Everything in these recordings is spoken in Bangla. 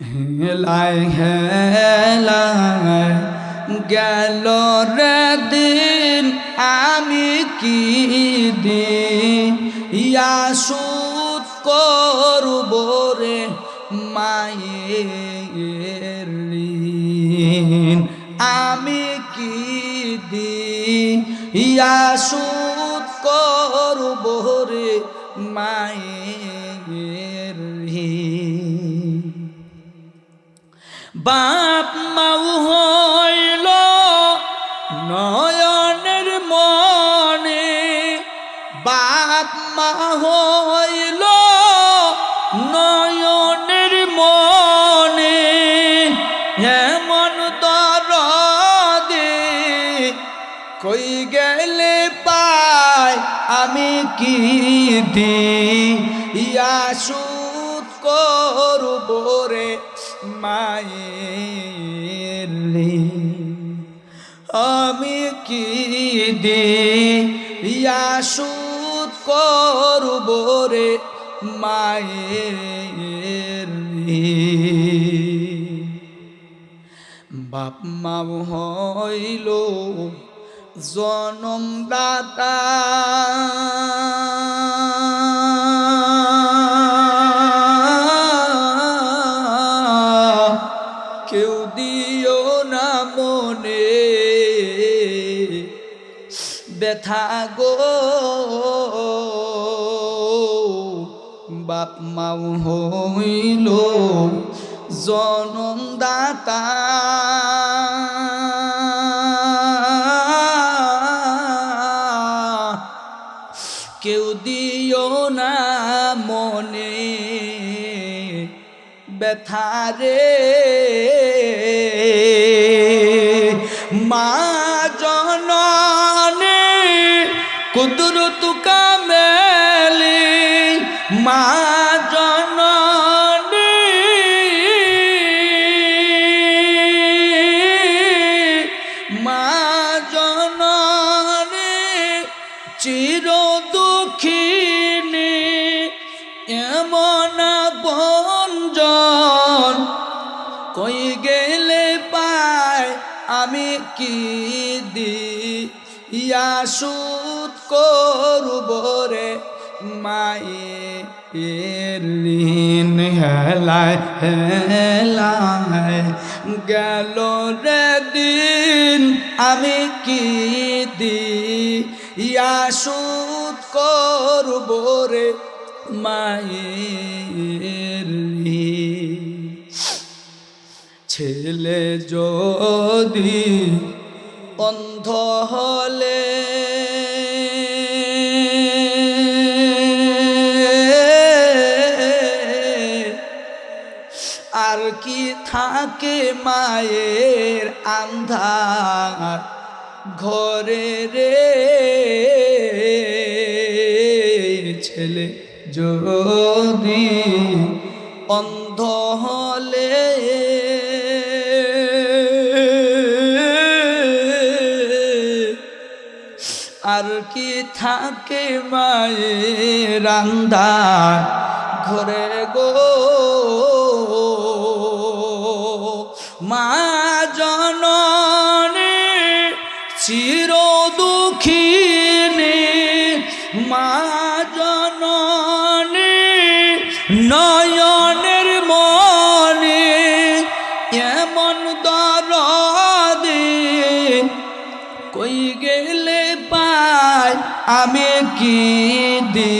হেলায় হেলায় গেল রে দিন আমি কি দিন ইয়াসুদ করব রে মায়ের। আমি কি দিন ইয়াসুদ করব রে মায়ের বাপ মাউ হইল নয়নের মনে। বাপ মা হইল নয়নের মনে। এমন দরদে কই গেলে পাই আমি কি দি ইয়াসুদ করব রে ঋণ। আমি কি দি ইয়াসুদ করব রে বাপ মা হইল জনম ব্যথা গো। বাপ মাও হইল জনম দাতা কেউ দিও না মনে ব্যথারে মা কুদরত কামেলি মা জননে। মা জননে চির দুঃখিনী, এমন বঞ্জন কই গেলে পায় আমি কি দি ইয়াসুদ করব রে মায়ের ঋণ হেলায় হেলায় গেল রে দিন আমি কি দি ইয়াসুদ করব রে মায়ের। ছেলে যদি অন্ধ হলে থাকে মায়ের আন্ধার ঘরে রে। ছেলে যদি অন্ধ হলে আর কি থাকে মায়ের আন্ধার ঘরে গো? মা জননী চির দুঃখিনী মা জননী নয়নের মনে এমন দরদে। কই গেলে পাই আমি কি দি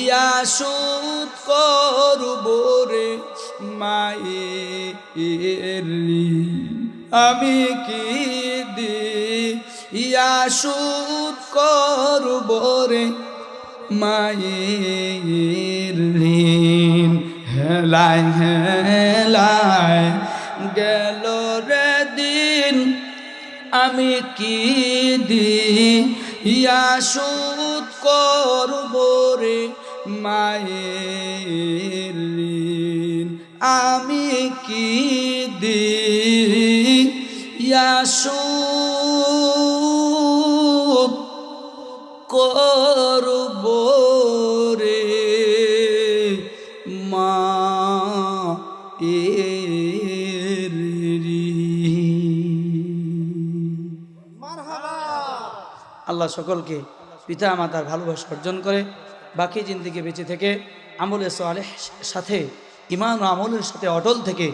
ইয়াসুদ করব রে। মায়ের। আমি কি দি ইয়াসুদ করব রে মায়ের ঋণ হেলায় হেলায় গেল রে দিন আমি কি দি ইয়াসুদ করব রে মায়ের। আমি কি দি ইয়াসুদ করব রে মা। আল্লাহ সকলকে পিতা মাতার ভালোবাসা অর্জন করে বাকি জিন্দিকে বেঁচে থেকে আমলের সালেহ সাথে ইমান আমলের সাথে অটল থেকে